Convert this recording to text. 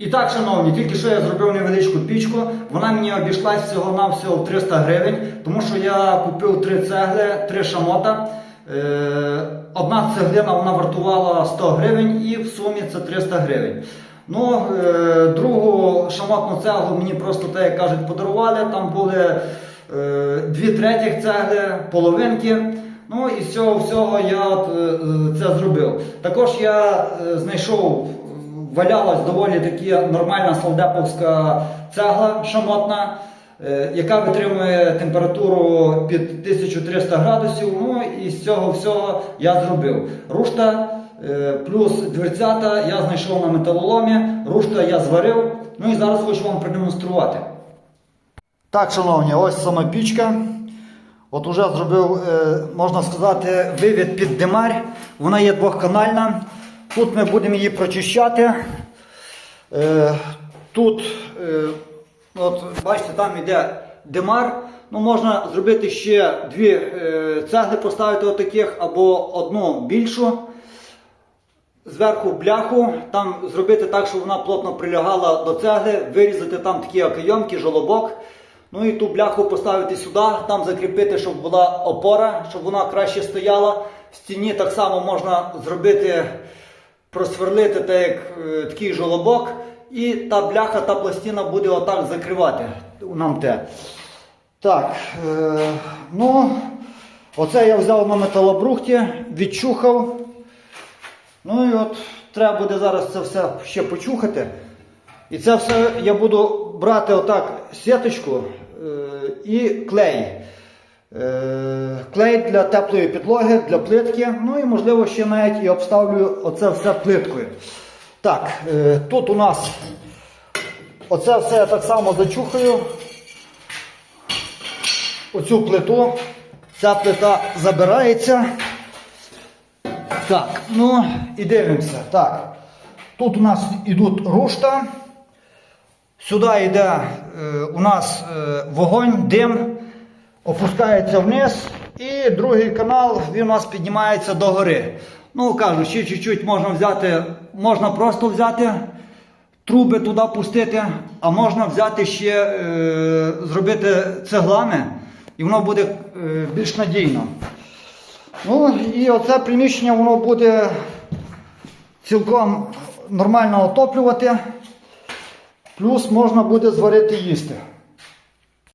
І так, шановні, тільки що я зробив невеличку пічку. Вона мені обійшлась всього на всього в 300 гривень, тому що я купив три цегли, три шамота. Е, Одна цеглина вона вартувала 100 гривень і в сумі це 300 гривень. Ну, е, другу шамотну цеглу мені просто так як кажуть подарували. Там були е, дві третіх цегли, половинки. Ну і з цього всього я от, це зробив. Також я знайшов валялась доволі таки нормальна солдеповська цегла шамотна, е, яка витримує температуру під 1300 градусів. Ну і з цього всього я зробив. Рушта е, плюс дверцята я знайшов на металоломі, рушта я зварив. Ну і зараз хочу вам продемонструвати. Так, шановні, ось сама пічка. От уже зробив, е, можна сказати, вивід під димарь. Вона є двохканальна. Тут ми будемо її прочищати. Е, Тут, е, от, бачите, там йде димар. Ну, можна зробити ще дві е, цегли, поставити отаких або одну більшу. Зверху бляху, там зробити так, щоб вона плотно прилягала до цегли, вирізати там такі окайомки, жолобок. Ну і ту бляху поставити сюди, там закріпити, щоб була опора, щоб вона краще стояла. В стіні так само можна зробити, просверлити так, як е, такий жолобок. І та бляха, та пластина буде отак закривати нам те. Так, е, ну, оце я взяв на металобрухті, відчухав. Ну і от треба буде зараз це все ще почухати. І це все я буду брати отак сіточку е, і клей. Е, клей для теплої підлоги, для плитки. Ну і можливо ще навіть і обставлю оце все плиткою. Так, е, тут у нас оце все я так само зачухаю. Оцю плиту. Ця плита забирається. Так, ну і дивимося. Так. Тут у нас йдуть рушта. Сюди йде е, у нас е, вогонь, дим, опускається вниз. І другий канал він у нас піднімається до гори. Ну, кажу, ще чуть-чуть можна взяти, можна просто взяти труби туди пустити, а можна взяти ще е, зробити цеглами, і воно буде е, більш надійно. Ну і оце приміщення воно буде цілком нормально отоплювати. Плюс можна буде зварити їсти.